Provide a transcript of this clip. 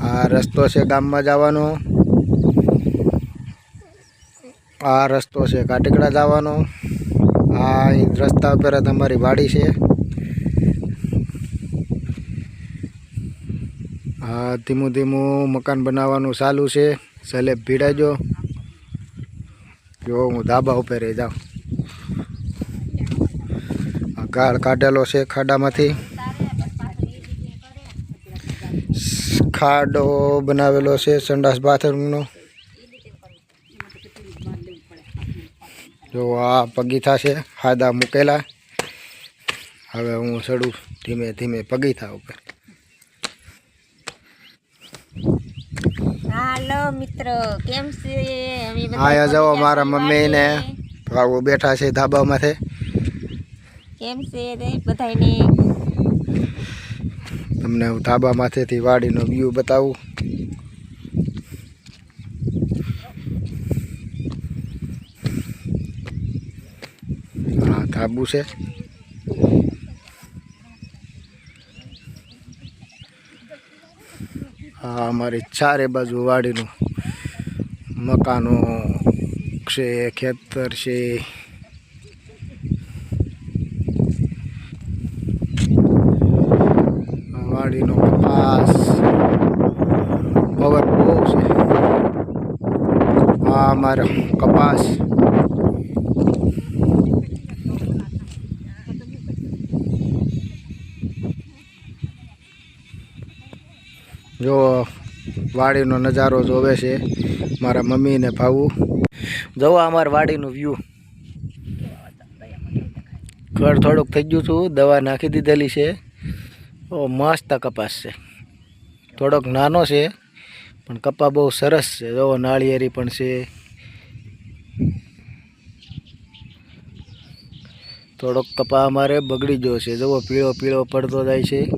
આ રસ્તો છે ગામમાં જવાનો. આ રસ્તો છે કાટીકડા જવાનો. આ રસ્તા ઉપર તમારી વાડી છે. આ ધીમું ધીમું મકાન બનાવવાનું ચાલુ છે. સલેબ ભીડાજો. જો હું ધાબા ઉપર જાઉં. આ ગાળ કાઢેલો છે ખાડામાંથી. ખાડો બનાવેલો છે સંડાસ બાથરૂમનો. જો આ પગીથા છે હાદા મૂકેલા. હવે હું ચડું ધીમે ધીમે પગીથા ઉપર. હાલો મિત્રો કેમ છે? આયા જાઓ મારા મમ્મી ને બેઠા છે ધાબામાંથી. કેમ છે તમને હું ધાબા માથેથી વાડીનો વ્યૂ બતાવું. હા ધાબુ છે. હા અમારી ચારે બાજુ વાડીનું મકાનો છે, ખેતર છે. વાડીનો કપાસ પવન બહુ છે. આ અમારો કપાસ. જો, વાડીનો નજારો જોવે છે મારા મમ્મી ને ભાવું જવો અમારા વાડીનું વ્યૂ ઘર થોડુંક થઈ ગયું છું, દવા નાખી દીધેલી છે. ઓ, મસ્ત કપાસ છે. થોડોક નાનો છે, પણ કપા બહુ સરસ છે. જો, નાળિયેરી પણ છે. થોડોક કપા અમારે બગડી ગયો છે. જોવો પીળો પીળો પડતો જાય છે.